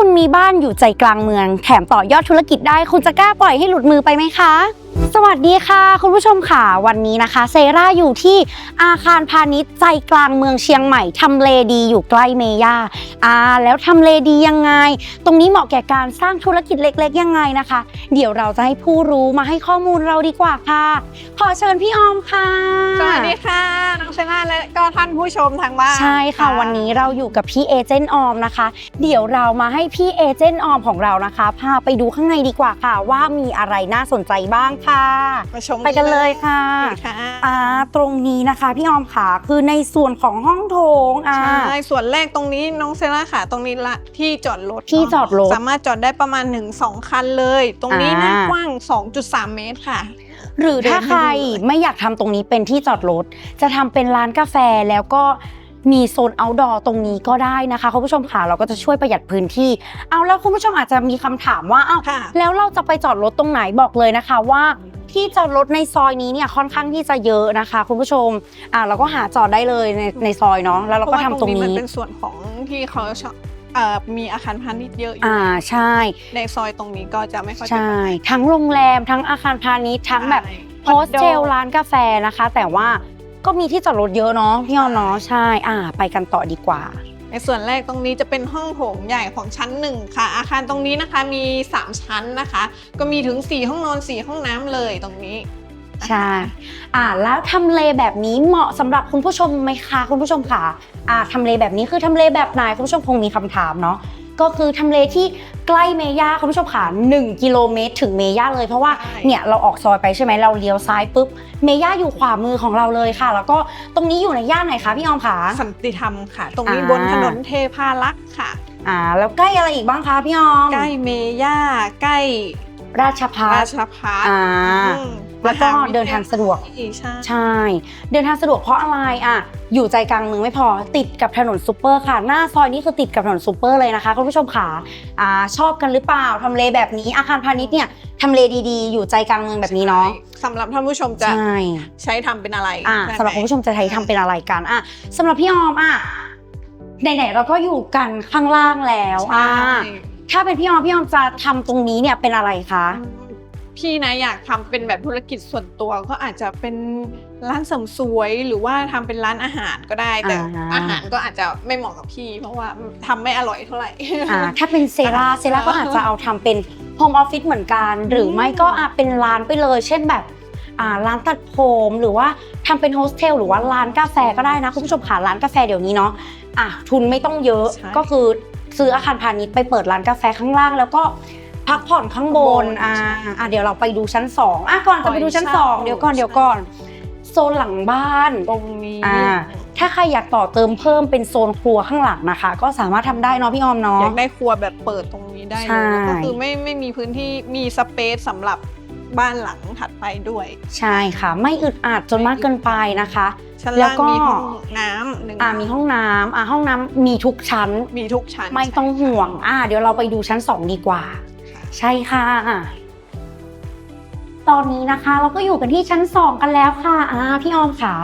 คุณมีบ้านอยู่ใจกลางเมือง แถมต่อยอดธุรกิจได้ คุณจะกล้าปล่อยให้หลุดมือไปไหมคะ สวัสดีค่ะ คุณผู้ชมค่ะ วันนี้นะคะเซราอยู่ที่อาคารพาณิชย์ใจกลางเมืองเชียงใหม่ทำเลดีอยู่ใกล้เมย่าอ่าแล้วทำเลดียังไง ตรงนี้เหมาะแก่การสร้างธุรกิจเล็กๆ ยังไงนะคะ เดี๋ยวเราจะให้ผู้รู้มาให้ข้อมูลเราดีกว่าค่ะ ขอเชิญพี่ออมค่ะ น้องเชล่าและก็ท่านผู้ชมทางบ้านใช่ค่ะวันนี้เราอยู่กับพี่เอเจนต์ออมนะคะ เดี๋ยวเรามาให้พี่เอเจนต์ออมของเรานะคะพาไปดูข้างในดีกว่าค่ะ ว่ามีอะไรน่าสนใจบ้างค่ะมาชมไปกันเลยค่ะค่ะอ่าตรงนี้นะคะพี่ออมค่ะคือในส่วนของห้องโถงอ่าใช่ส่วนแรกตรงนี้น้องเซล่าค่ะ ตรงนี้ละที่จอดรถที่จอดรถสามารถจอดได้ประมาณ 1-2 คันเลย ตรงนี้หน้าอ่ากว้าง 2.3 เมตรค่ะ หรือถ้าเดินให้ใครดูเลยไม่อยากทำตรงนี้เป็นที่จอดรถ จะทำเป็นร้านกาแฟแล้วก็มีโซน outdoor ตรงนี้ก็ได้นะคะคุณผู้ชมค่ะเราก็จะช่วยประหยัดพื้นที่ เอาแล้วคุณผู้ชมอาจจะมีคำถามว่าเอ้าค่ะแล้วเราจะไปจอดรถตรงไหนบอกเลยนะคะว่าที่จอดรถในซอยนี้เนี่ยค่อนข้างที่จะเยอะนะคะ คุณผู้ชมอ่าเราก็หาจอดได้เลยในในซอยเนาะแล้วเราก็ทำตรงเพาะว่านี้มันเป็นส่วนของที่เขาชอบ เอ่อมีอาคารพาณิชย์เยอะอยู่อ่าใช่ ในซอยตรงนี้ก็จะไม่ค่อยเป็นใช่ ปัญหาทั้งโรงแรมทั้งอาคารพาณิชย์ทั้งแบบใช่โฮสเทลร้านกาแฟนะคะ แต่ว่าก็มีที่จอดรถเยอะเนาะพี่ออมเนาะใช่อ่า ไปกันต่อดีกว่า ในส่วนแรกตรงนี้จะเป็นห้องโถงใหญ่ของชั้นหนึ่งค่ะ อาคารตรงนี้นะคะมี 3 ชั้นนะคะ ก็มีถึง 4 ห้องนอน 4 ห้องน้ำเลยตรงนี้นะคะ ใช่อ่าแล้วทำเลแบบนี้เหมาะสำหรับคุณผู้ชมไหมคะคุณผู้ชมค่ะอ่าทำเลแบบนี้คือทำเลแบบไหนคุณผู้ชมคงมีคำถามเนาะก็คือทำเลที่ใกล้เมย่าคุณผู้ชมค่ะ1กิโลเมตรถึงเมย่าเลยเพราะว่าใช่เนี่ยเราออกซอยไปใช่ไหมเราเลี้ยวซ้ายปุ๊บเมย่าอยู่ขวามือของเราเลยค่ะ แล้วก็ตรงนี้อยู่ในย่านไหนคะพี่ออมคะสันติธรรมค่ะ ตรงนี้อ่าบนถนนเทพารักษ์ค่ะอ่าแล้วใกล้อะไรอีกบ้างคะพี่ออมใกล้เมย่าใกล้ราชพัราฒชพัฒน์อ่าอืม แล้วก็มหวิทยเดินทางสะดวก ใช่ใช่ เดินทางสะดวกเพราะอะไรอะ อยู่ใจกลางเมืองไม่พอติดกับถนนซูเปอร์ค่ะ หน้าซอยนี้คือติดกับถนนซูเปอร์เลยนะคะคุณผู้ชมค่ะอ่าชอบกันหรือเปล่าทำเลแบบนี้อาคารพาณิชย์เนี่ยทำเลดีๆ อยู่ใจกลางเมืองแบบนี้เนาะใช่สำหรับท่านผู้ชมจะใช่ใช้ทำเป็นอะไรอะใช่ไสำหรับคุณผู้ชมจะใช้ทำเป็นอะไรกันอะสำหรับพี่ออมอะไหนๆเราก็อยู่กันข้างล่างแล้วอะใช่ถ้าเป็นพี่ออมพี่ออมจะทำตรงนี้เนี่ยเป็นอะไรคะ พี่นะอยากทำเป็นแบบธุรกิจส่วนตัวก็อาจจะเป็นร้านเสริมสวยหรือว่าทำเป็นร้านอาหารก็ได้แต่อ่าอาหารก็อาจจะไม่เหมาะกับพี่ เพราะว่าทำไม่อร่อยเท่าไหร่อ่าถ้าเป็นเซราเซราก็อาจจะเอาทำเป็นโฮมออฟฟิศเหมือนกัน หรือไม่ก็อาจเป็นร้านไปเลย เช่นแบบอ่าร้านตัดผมหรือว่าทำเป็นโฮสเทลหรือว่าร้านกาแฟก็ได้นะคุณผู้ชมค่ะร้านกาแฟเดี๋ยวนี้เนาะอะทุนไม่ต้องเยอะใช่ก็คือซื้ออาคารพาณิชย์ไปเปิดร้านกาแฟข้างล่าง แล้วก็ พักผ่อนข้างบนอ่าอะเดี๋ยวเราไปดูชั้นสองอะก่อนจะไปดูชั้นสองเดี๋ยวก่อนเดี๋ยวก่อนโซนหลังบ้านตรงนี้อ่าถ้าใครอยากต่อเติมเพิ่มเป็นโซนครัวข้างหลังนะคะ ก็สามารถทำได้เนาะพี่ออมเนาะอยากได้ครัวแบบเปิดตรงนี้ได้ใช่เลยแล้วก็คือไม่ไม่มีพื้นที่มีสเปซสำหรับบ้านหลังถัดไปด้วย ใช่ค่ะ ไม่อึดอัดจนมากเกินไปนะคะชั้นแล้วล่างก็มีห้องน้ำหนึ่งอ่ามีห้องน้ำอ่าห้องน้ำมีทุกชั้น มีทุกชั้น ไม่ต้องห่วงอ่าเดี๋ยวเราไปดูชั้น2ดีกว่า ใช่ค่ะ ตอนนี้นะคะเราก็อยู่กันที่ชั้น 2 กันแล้วค่ะอ่าพี่ออมค่ะ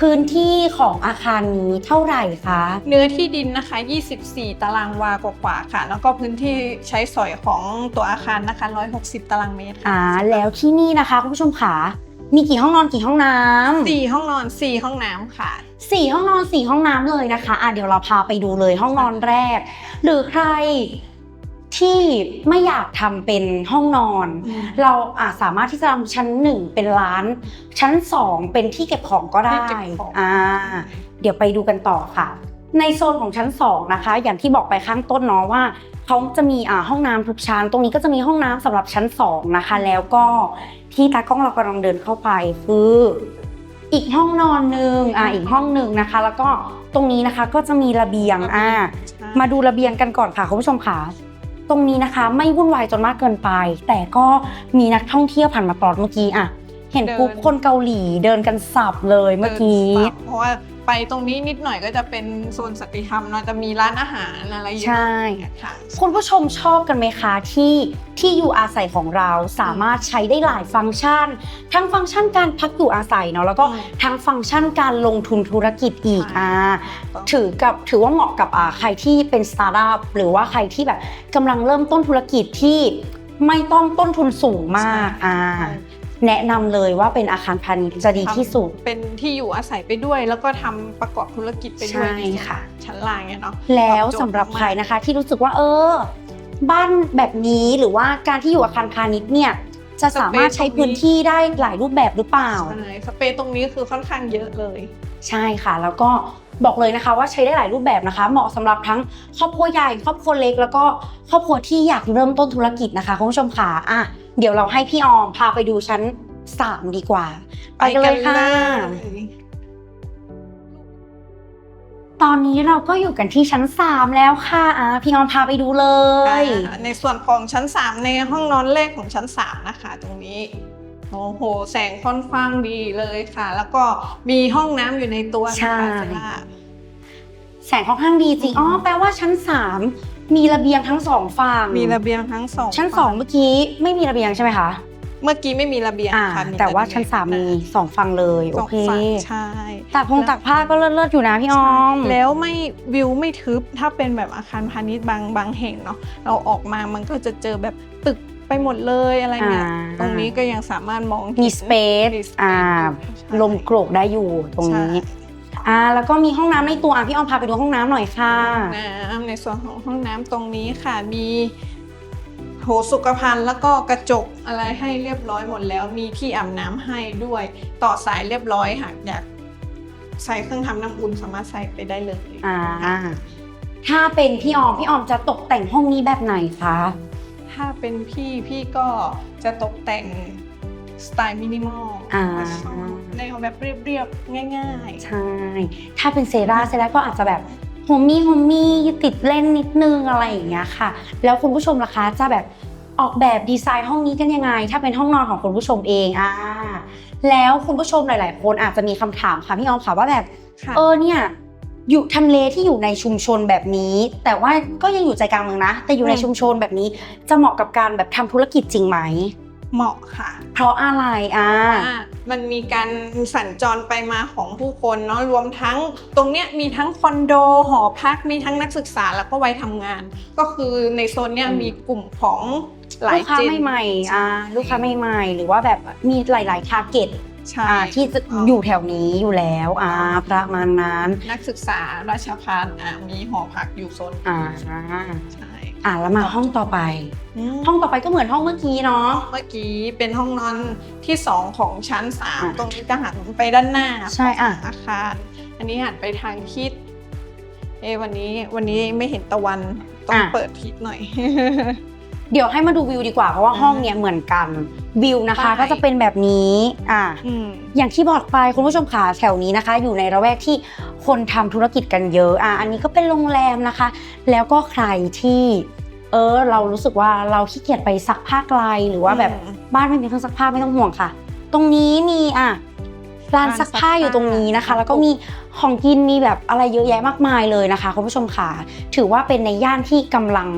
พื้นที่ของอาคารนี้เท่าไหร่คะ เนื้อที่ดินนะคะ 24 ตารางวากว่าๆค่ะ แล้วก็พื้นที่ใช้สอยของตัวอาคารนะคะ 160 ตารางเมตรค่ะอ่า แล้วที่นี่นะคะคุณผู้ชมค่ะ มีกี่ห้องนอนกี่ห้องน้ำสี่ห้องนอนสี่ห้องน้ำค่ะ สี่ห้องนอนสี่ห้องน้ำเลยนะคะ อะเดี๋ยวเราพาไปดูเลยห้องนอนแรก หรือใคร ที่ไม่อยากทำเป็นห้องนอนเราอาจสามารถที่จะทำชั้นหนึ่งเป็นร้าน ชั้นสองเป็นที่เก็บของก็ได้ที่เก็บของ อ่าเดี๋ยวไปดูกันต่อค่ะ ในโซนของชั้นสองนะคะ อย่างที่บอกไปข้างต้นเนาะว่าเขาจะมีอ่าห้องน้ำทุกชั้น ตรงนี้ก็จะมีห้องน้ำสำหรับชั้นสองนะคะ แล้วก็ที่ตากล้องเรากำลังเดินเข้าไปคืออีกห้องนอนหนึ่งอ่าอีกห้องหนึ่งนะคะ แล้วก็ตรงนี้นะคะก็จะมีระเบียงอ่า มาดูระเบียงกันก่อนค่ะคุณผู้ชมค่ะ ตรงนี้นะคะ ไม่วุ่นวายจนมากเกินไป แต่ก็มีนักท่องเที่ยวผ่านมาตลอดเมื่อกี้อะ เห็นปุ๊บเดินคนเกาหลีเดินกันสับเลยเมื่อกี้ดินสับเพราะว่าไปตรงนี้นิดหน่อยก็จะเป็นโซนสัตติธรรมเนาะจะมีร้านอาหารอะไรเยอะใช่ค่ะคุณผู้ชมชอบกันไหมคะที่ที่อยู่อาศัยของเราสามารถใช้ได้หลายฟังก์ชัน ทั้งฟังก์ชันการพักอยู่อาศัยเนาะแล้วก็อืมทั้งฟังก์ชันการลงทุนธุรกิจอีกใช่อ่าถือกับถือว่าเหมาะกับอ่าใครที่เป็นสตาร์ทอัพหรือว่าใครที่แบบกำลังเริ่มต้นธุรกิจที่ไม่ต้องต้นทุนสูงมากอ่า แนะนำเลยว่าเป็นอาคารพาณิชย์จะดีที่สุด เป็นที่อยู่อาศัยไปด้วย แล้วก็ทำประกอบธุรกิจไปด้วยใช่ค่ะ ชั้นล่างเนี่ยเนาะแล้วตอบโจทย์สำหรับมากใครนะคะ ที่รู้สึกว่าเออ บ้านแบบนี้หรือว่าการที่อยู่อาคารพาณิชย์เนี่ยจะสามารถใช้พื้นที่ได้หลายรูปแบบหรือเปล่า ใช่สเปซตรงนี้คือค่อนข้างเยอะเลย ใช่ค่ะ แล้วก็ บอกเลยนะคะว่าใช้ได้หลายรูปแบบนะคะ เหมาะสำหรับทั้งครอบครัวใหญ่ครอบครัวเล็ก แล้วก็ครอบครัวที่อยากเริ่มต้นธุรกิจนะคะคุณผู้ชมค่ะอะ เดี๋ยวเราให้พี่ออมพาไปดูชั้น 3 ดีกว่า ไปกันเลยค่ะตอนนี้เราก็อยู่กันที่ชั้น 3 แล้วค่ะอะพี่ออมพาไปดูเลย ในส่วนของชั้น 3 ในห้องนอนแรกของชั้น 3 นะคะ ตรงนี้ โอ้โห แสงค่อนข้างดีเลยค่ะ แล้วก็มีห้องน้ำอยู่ในตัวนะใช่คะเซล่า แสงค่อนข้างดีจริง อ๋อ แปลว่าชั้น 3 มีระเบียงทั้งสองฝั่งมีระเบียงทั้งสองชั้น 2 เมื่อกี้ไม่มีระเบียงใช่ไหมคะ เมื่อกี้ไม่มีระเบียงอ่า ค่ะมีแต่ว่าระเบียงชั้นสามมีสองฝั่งเลยสโอองเคฝั่งใช่ ตากพงตากผ้าก็เลิศๆอยู่นะพี่ออม แล้วไม่วิวไม่ทึบถ้าเป็นแบบอาคารพาณิชย์บางบางแห่งเนาะเราออกมามันก็จะเจอแบบตึก ไปหมดเลยอะไรเนี่ยอ่า ตรงนี้ก็ยังสามารถมองมีเห็นสเปซมี space อ่าใช่ ลมโกรกได้อยู่ตรงนี้ใช่ อ่าแล้วก็มีห้องน้ำในตัวอะพี่ออมพาไปดูห้องน้ำหน่อยค่ะ น้ำในส่วนของห้องน้ำตรงนี้ค่ะมีโถสุขภัณฑ์แล้วก็กระจกอะไรให้เรียบร้อยหมดแล้ว มีที่อาบน้ำให้ด้วยต่อสายเรียบร้อยหากอยากใส่เครื่องทำน้ำอุ่นสามารถใส่ไปได้เลยอ่า ถ้าเป็นพี่ออมพี่ออมจะตกแต่งห้องนี้แบบไหนคะ ถ้าเป็นพี่พี่ก็จะตกแต่งสไตล์มินิมอลอ่า ในแบบเรียบๆ ง่ายใช่ ถ้าเป็นเซราเซราก็อาจจะแบบโฮมมี่โฮมมี่ติดเล่นนิดนึงอะไรอย่างเงี้ยค่ะ แล้วคุณผู้ชมล่ะคะจะแบบออกแบบดีไซน์ห้องนี้กันยังไง ถ้าเป็นห้องนอนของคุณผู้ชมเองอ่าแล้วคุณผู้ชมหลาย ๆ คนอาจจะมีคำถามค่ะพี่ออมค่ะว่าแบบๆค่ะเออเนี่ย อยู่ทำเลที่อยู่ในชุมชนแบบนี้ แต่ว่าก็ยังอยู่ใจกลางเมืองนะ แต่อยู่ในอืมชุมชนแบบนี้ จะเหมาะกับการแบบทำธุรกิจจริงไหม เหมาะค่ะ เพราะอะไรอ่าอ่ามันมีการสัญจรไปมาของผู้คนเนาะรวมทั้งตรงเนี้ยมีทั้งคอนโดหอพักมีทั้งนักศึกษาแล้วก็วัยทำงาน ก็คือในโซนเนี้ยอืมมีกลุ่มของหลายลูกค้าเจนใหม่ๆอ่าลูกค้าใหม่ๆหรือว่าแบบมีหลายๆทาร์เก็ต ใช่อ่าที่จะอยู่แถวนี้อยู่แล้วอ่าประมาณนั้นนักศึกษาราชพัฒอ่ามีหอพักอยู่โซนอ่าใช่อ่าแล้วมาห้องต่อไปอืมห้องต่อไปก็เหมือนห้องเมื่อกี้เนาะเมื่อกี้เป็นห้องนอนที่สองของชั้นสามอะตรงนี้จะหันไปด้านหน้าใช่อะของอาคารอันนี้หันไปทางทิศเอะวันนี้วันนี้ไม่เห็นตะวันต้องเปิดทิศหน่อย เดี๋ยวให้มาดูวิวดีกว่าเพราะว่าอ่าห้องเนี้ยเหมือนกันวิวนะคะใช่ก็จะเป็นแบบนี้อ่าอืมอย่างที่บอกไปคุณผู้ชมขาแถวนี้นะคะ อยู่ในระแวกที่คนทำธุรกิจกันเยอะอะอันนี้ก็เป็นโรงแรมนะคะ แล้วก็ใครที่เออเรารู้สึกว่าเราขี้เกียจไปซักผ้าไกลหรือว่าแบบอืมบ้านไม่มีเครื่องซักผ้าไม่ต้องห่วงค่ะ ตรงนี้มีอะร้านร้านซักผ้าซักผ้าอยู่ตรงนี้นะคะครับแล้วก็มีของกินมีแบบอะไรเยอะแยะมากมายเลยนะคะคุณผู้ชมค่ะ ถือว่าเป็นในย่านที่กำลัง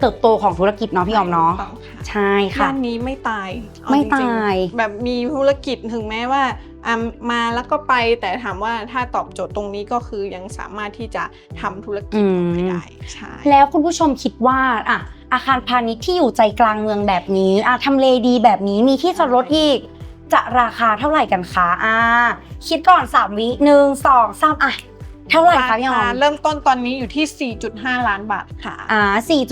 เติบโตของธุรกิจเนาะพี่ออมเนาะถูกต้องค่ะใช่ค่ะย่านนี้ไม่ตายเอไม่จริงๆตายแบบมีธุรกิจถึงแม้ว่าอะมาแล้วก็ไปแต่ถามว่าถ้าตอบโจทย์ตรงนี้ก็คือยังสามารถที่จะทำธุรกิจต่อไปได้ใช่แล้วคุณผู้ชมคิดว่าอะอาคารพาณิชย์ที่อยู่ใจกลางเมืองแบบนี้อะทำเลดีแบบนี้มีที่จอดรถอีกจะราคาเท่าไหร่กันคะอ่าคิดก่อน 3 วิหนึ่งสองสามอะ เท่าไหร่คะพี่ออรามเริ่มต้นตอนนี้อยู่ที่ 4.5 ล้านบาทค่ะ อ่า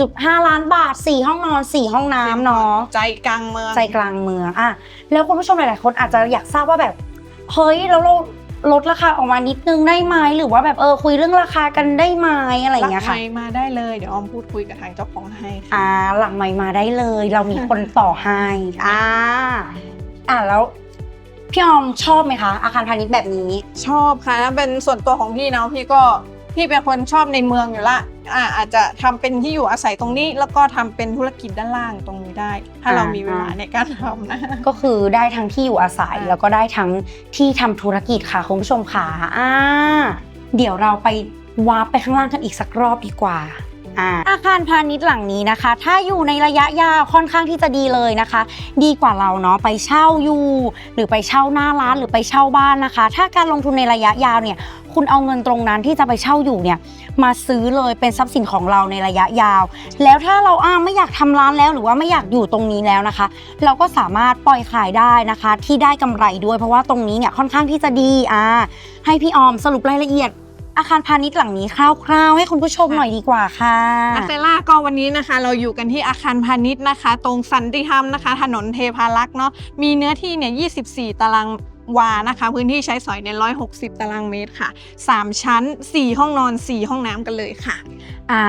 4.5 ล้านบาท 4 ห้องนอน 4 ห้องน้ำเนาะ ใจกลางเมือง ใจกลางเมือง อะ แล้วคุณผู้ชมหลาย ๆ คนอาจจะอยากทราบว่าแบบ เฮ้ย แล้วเราลดราคาออกมานิดนึงได้ไหมหรือว่าแบบเออคุยเรื่องราคากันได้ไหมอะไรอย่างเงี้ยรัค่ะกไมมาได้เลยเดี๋ยวออมพูดคุยกับทางเจ้าของให้ค่ะอ่าหลังไมค์มาได้เลย เรามีคนต่อให้อ่าอ่าแล้ว พี่ออมชอบไหมคะ อาคารพาณิชย์แบบนี้ ชอบค่ะถ้าเป็นส่วนตัวของพี่เนาะพี่ก็พี่เป็นคนชอบในเมืองอยู่ละอ่าอาจจะทำเป็นที่อยู่อาศัยตรงนี้ แล้วก็ทำเป็นธุรกิจด้านล่างตรงนี้ได้ ถ้าเรามีเวลาในการทำนะ ก็คือได้ทั้งที่อยู่อาศัย อ่า แล้วก็ได้ทั้งที่ทำธุรกิจค่ะคุณผู้ชมค่ะอ่าเดี๋ยวเราไปวาร์ปไปข้างล่างกันอีกสักรอบดีกว่า อาคารพาณิชย์หลังนี้นะคะ ถ้าอยู่ในระยะยาวค่อนข้างที่จะดีเลยนะคะ ดีกว่าเราเนาะไปเช่าอยู่หรือไปเช่าหน้าร้านหรือไปเช่าบ้านนะคะ ถ้าการลงทุนในระยะยาวเนี่ยคุณเอาเงินตรงนั้นที่จะไปเช่าอยู่เนี่ยมาซื้อเลยเป็นทรัพย์สินของเราในระยะยาว แล้วถ้าเราอ้าไม่อยากทำร้านแล้วหรือว่าไม่อยากอยู่ตรงนี้แล้วนะคะ เราก็สามารถปล่อยขายได้นะคะ ที่ได้กำไรด้วยเพราะว่าตรงนี้เนี่ยค่อนข้างที่จะดีอ่าให้พี่ออมสรุปรายละเอียด อาคารพาณิชย์หลังนี้คร่าวๆ ให้คุณผู้ชมหน่อยดีกว่าค่ะอาเซล่าก็วันนี้นะคะ เราอยู่กันที่อาคารพาณิชย์นะคะ ตรงสันติธรรมนะคะ ถนนเทพารักษ์เนาะมีเนื้อที่เนี่ย24 ตารางวานะคะ พื้นที่ใช้สอยใน160 ตารางเมตรค่ะ 3 ชั้น 4 ห้องนอน 4 ห้องน้ำกันเลยค่ะ อ่า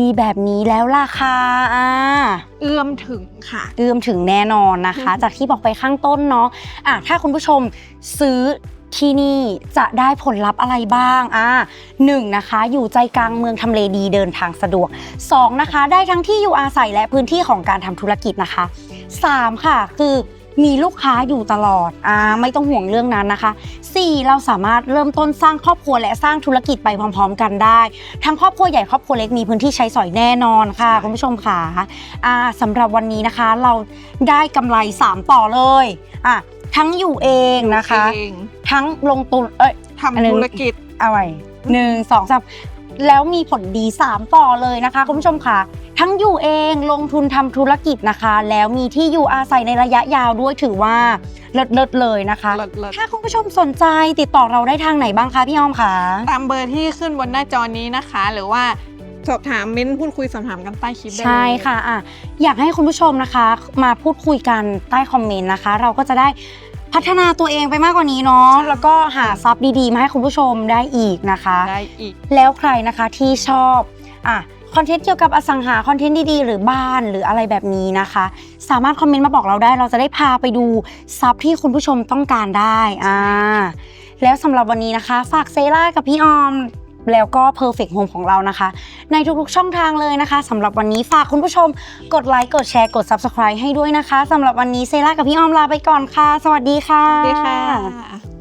ดีๆ แบบนี้แล้วราคาอ่าเอื้อมถึงค่ะ เอื้อมถึงแน่นอนนะคะอืมจากที่บอกไปข้างต้นเนาะอะถ้าคุณผู้ชมซื้อ ที่นี่จะได้ผลลัพธ์อะไรบ้างอะหนึ่งนะคะ อยู่ใจกลางเมืองทำเลดีเดินทางสะดวกสองนะคะ ได้ทั้งที่อยู่อาศัยและพื้นที่ของการทำธุรกิจนะคะสามค่ะ คือมีลูกค้าอยู่ตลอดอ่าไม่ต้องห่วงเรื่องนั้นนะคะสี่เราสามารถเริ่มต้นสร้างครอบครัวและสร้างธุรกิจไปพร้อม ๆ กันได้ ทั้งครอบครัวใหญ่ครอบครัวเล็กมีพื้นที่ใช้สอยแน่นอนค่ะคุณผู้ชมค่ะอ่าสำหรับวันนี้นะคะเราได้กำไร 3 ต่อเลยอะ ทั้งอยู่เองนะคะ เองทั้งลงทุนเอ้ยอันหนึ่ทำงธุรกิจเอาไว้หนึ่งสองสามแล้วมีผลดี 3 ต่อเลยนะคะ คุณผู้ชมค่ะ ทั้งอยู่เองลงทุนทำธุรกิจนะคะ แล้วมีที่อยู่อาศัยในระยะยาวด้วยถือว่าเลิศๆเลยนะคะเลิศเลิศถ้าคุณผู้ชมสนใจติดต่อเราได้ทางไหนบ้างคะพี่อ้อมคะตามเบอร์ที่ขึ้นบนหน้าจอนี้นะคะ หรือว่าสอบถามเม้นพูดคุยสอบถามกันใต้คลิปได้เลยใช่ค่ะอะ อยากให้คุณผู้ชมนะคะ มาพูดคุยกันใต้คอมเมนต์นะคะ เราก็จะได้ พัฒนาตัวเองไปมากกว่านี้เนาะแล้วก็หาซับดีๆ มาให้คุณผู้ชมได้อีกนะคะ ได้อีก แล้วใครนะคะที่ชอบอะคอนเทนต์เกี่ยวกับอสังหาคอนเทนต์ดีๆ หรือบ้านหรืออะไรแบบนี้นะคะ สามารถคอมเมนต์มาบอกเราได้ เราจะได้พาไปดูซับที่คุณผู้ชมต้องการได้อ่าแล้วสำหรับวันนี้นะคะ ฝากเซร่ากับพี่ออม แล้วก็ Perfect Home ของเรานะคะ ในทุกๆช่องทางเลยนะคะสำหรับวันนี้ฝากคุณผู้ชม กดไลค์กดแชร์กด Subscribe ให้ด้วยนะคะสำหรับวันนี้เซร่ากับพี่ออมลาไปก่อนค่ะ สวัสดีค่ะสวัสดีค่ะ